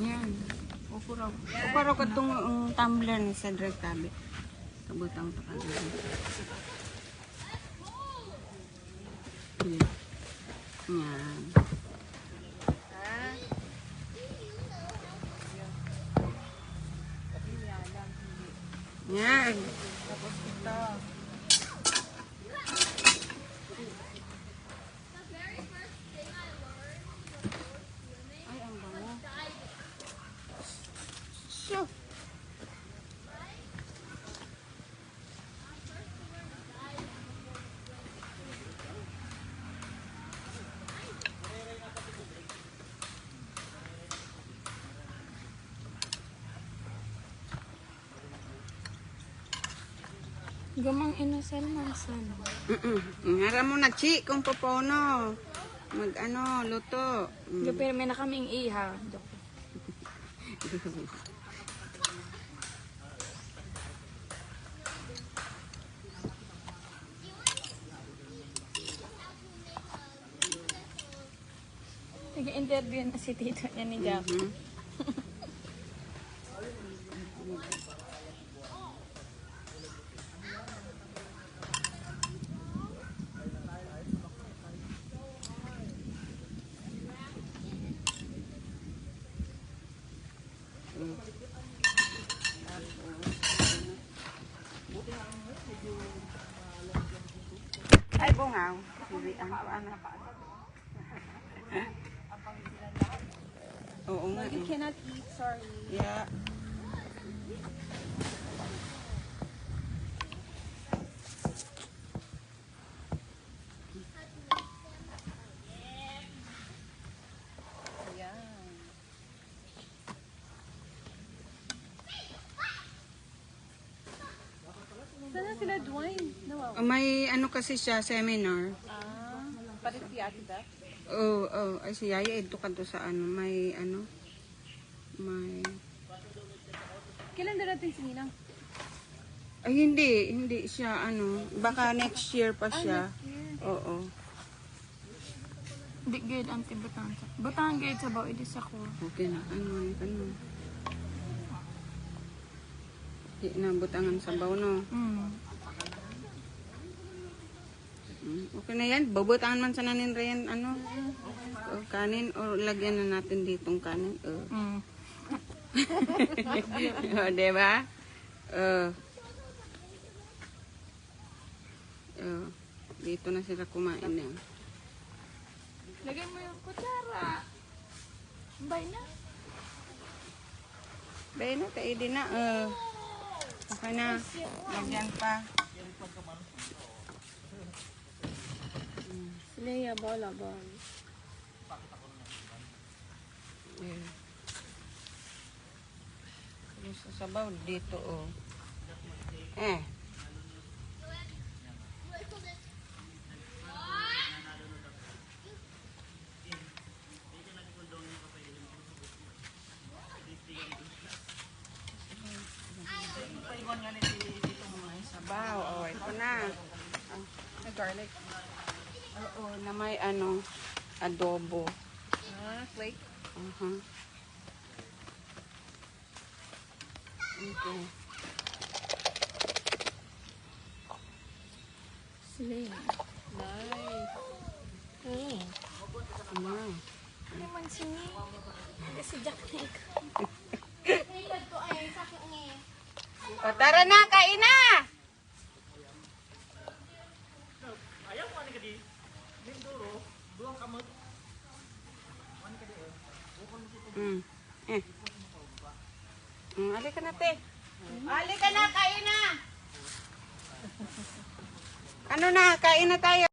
Yan. Ukuraw. Ukuraw ka itong um, tumbler ni Cedric Tabi. Kabutang to ka dito. Yan. Yan. Yan. Tapos ito. Gamang inasal mansan. Mm-mm. Ngara mo na, Chi, kung papono. Mag ano, luto. Mm. Mm. Pero may na kaming iha. Nag-interview na si tito niya ni Jack. Mhm. Ay, bungaw. Hindi, ang paano. Oo nga eh. cannot eat, sorry. Yeah. Nawaw. Oh, may ano kasi siya, seminar. Ah, palit si Ate Beth. Oo, oh, oh, ay si Yaya, ito ka to sa ano, may ano, may, Kailan darating si Ninang? ay hindi, hindi siya ano, baka next year pa siya. Oo. Di good anti butang. Butang good sa bawa idi sa ko. Okay na, ano, ano. Di na butangan sa baw, no? Mm. Mm, Okay na yan, babutangan man sa nanin rin, ano, o, kanin, o lagyan na natin ditong kanin. Oh. Mm. o, diba? Oh. Oh. Dito na sila kumain eh. Lagay mo yung kutsara. Bay na. Bayan na, kaidi na. Oh. Okay na. Lagyan pa. Leia bola ball. Yeah. Sa sabaw dito, oh. Eh. Sabaw, oh, ito na. Ah, Na garlic. Oo, na may ano, adobo. Ah, flake. Uh-huh. Okay. Leia. Nice. Eh. Wow. Ano man sini? Kasi Jack na ikaw. O, tara na, kain na! Mm. Eh. Mm, ali ka na, te. Ali ka na, kain na! Ano na, kain na tayo.